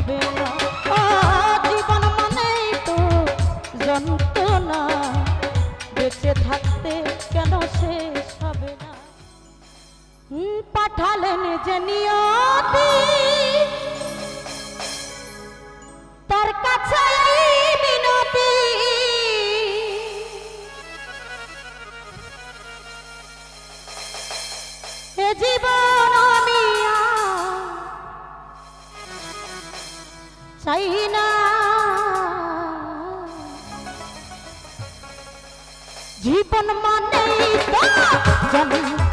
হবে না। জীবন মানেই তো যন্ত্রণা। বেঁচে থাকতে কেন শেষ হবে না? পাঠালেন যে নিয়তি। তার কাছে চাই না জীবন মানে জন্ম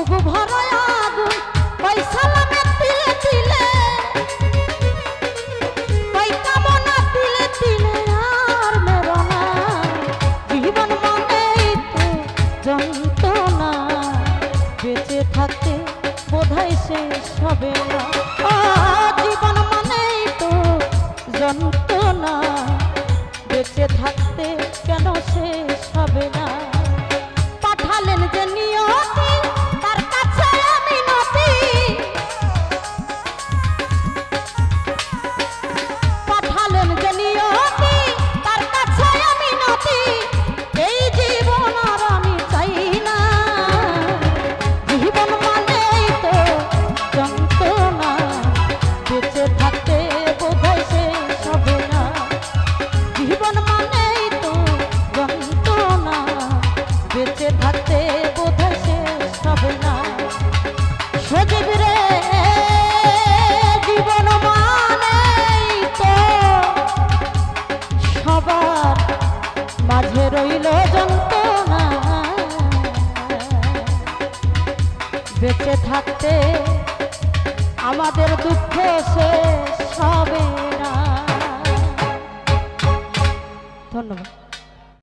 বুক ভরা বেঁচে থাকতে আমাদের দুঃখ সে সবে না। ধন্যবাদ।